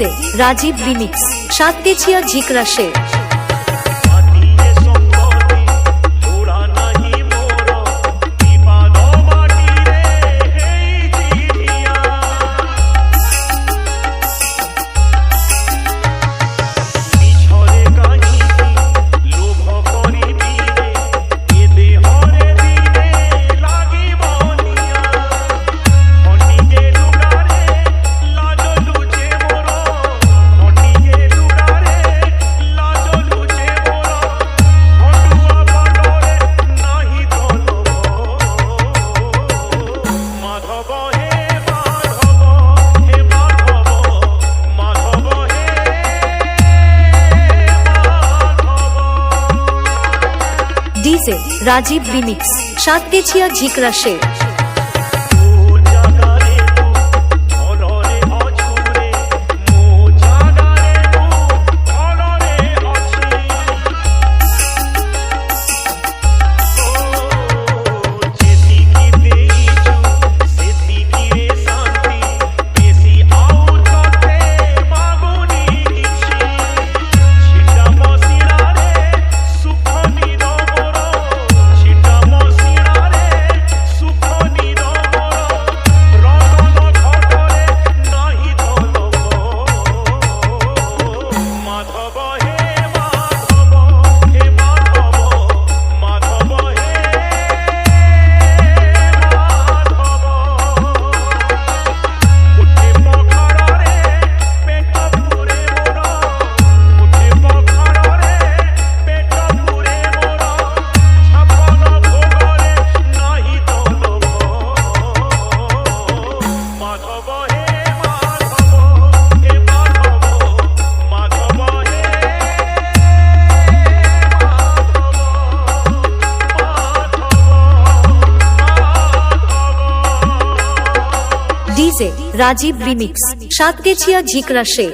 মিক্সে Rajib remix কেছিয়া Jhikra Sheikh DJ Rajib remix Satkechhia Jhikra Sheikh DJ Rajib remix Satkechhia Jhikra সে